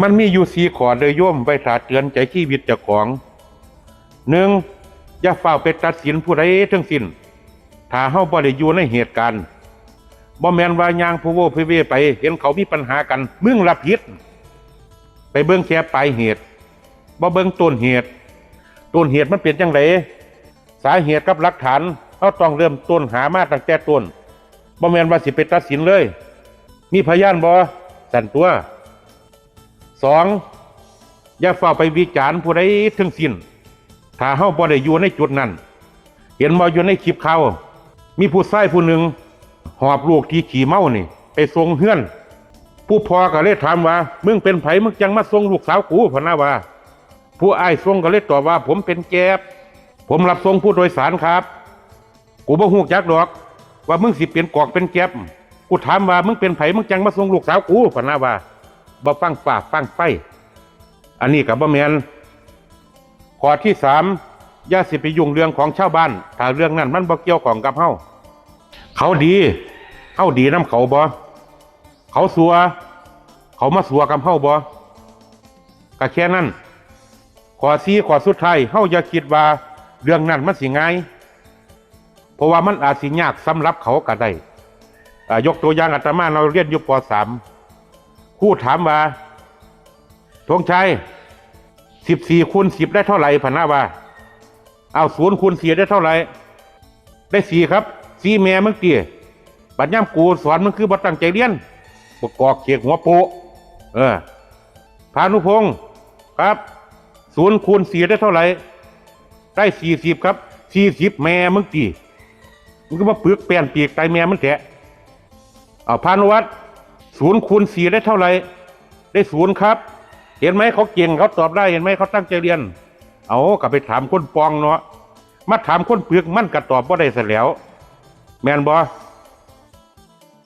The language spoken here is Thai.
มันมีอยู่สีขอเลยย่มไว้ถาเตือนใจชีวิตเจ้าของหนึ่งอย่าเฝ้าวไปตัดสินผู้ใดทั้งสิ้นถ้าเฮาบ่ได้อยู่ในเหตุการณ์บ่แม่นว่ายางผู้โวผู้เวไปเห็นเขามีปัญหากัน มึงรับผิด ไปเบิ่งแค่ปลายเหตุบ่เบิ่งต้นเหตุต้นเหตุมันเป็นจังไดสาเหตุกับหลักฐานเฮาต้องเริ่มต้นหามาตั้งแต่ต้นบ่แม่นว่าสิไปตัดสินเลย มีพยานบ่สั่นตัว สองอย่าเฝ้าไปวิจารณ์ผู้ใดทั้งสิ้น ถ้าเฮาบ่ได้อยู่ในจุดนั้น เห็นบ่อยู่ในคลิปเขา มีผู้ชายผู้หนึ่งหอบลูกที่ขี่เมานี่ ไปส่งเฮือน ผู้พ่อก็เลยถามว่า มึงเป็นไผมึงจังมาส่งลูกสาวกูพนะว่า ผู้อ้ายส่งก็เลยตอบว่า ผมเป็นแก๊บผมรับส่งผู้โดยสารครับ กูบ่ฮู้จักดอก ว่ามึงสิเป็นกอกเป็นแก๊บกูถามว่ามึงเป็นไผมึงจังมาส่งลูกสาวกูพนะว่า บ่ฟังฝ่าฟังไฟ อันนี้กับบ่แมนข้อที่สามอย่าสิไปยุ่งเรื่องของชาวบ้าน ถ้าเรื่องนั้นมันบ่เกี่ยวของกับเฮาเขาดีเฮาดีน้ำเขาบ่เขาสัว เขามาสัวกับเฮาบ่ก็แค่นั้นข้อสี่ข้อสุดท้ายเฮาอย่าคิดว่าเรื่องนั้นมันสิง่ายเพราะว่ามันอาจสิยากสำหรับเขาก็ได้ยกตัวอย่างอาตมาเราเรียนอยู่ป .3 ครูถามว่าธงชัยสิบสี่คูณสิบได้เท่าไหร่พะนาว่า เอาศูนย์คูณสี่ได้เท่าไหร่ ได้สี่ครับ สี่แม่มึงเตี้ยบัดย่ำกูสอนมึงคือบัดตั้งใจเรียนบกกอกเขียกหัวโปะเออพานุพงศ์ครับศูนย์คูณสี่ได้เท่าไหร่ ได้สี่สิบครับสี่สิบแม่มึงตีมึงก็มาปึกแป้นปีกไตแม่มึงแทะเอาพานุวัฒน์ ศูนย์คูณสี่ได้เท่าไหร่ ได้ศูนย์ครับ เห็นไหมเขาเก่งเขาตอบได้เห็นไหมเขาตั้งใจเรียน เอากลับไปถามคนปองเนาะมาถามคนเปลือกมั่นกระตอบว่าได้เสร็จแล้ว แมนบอ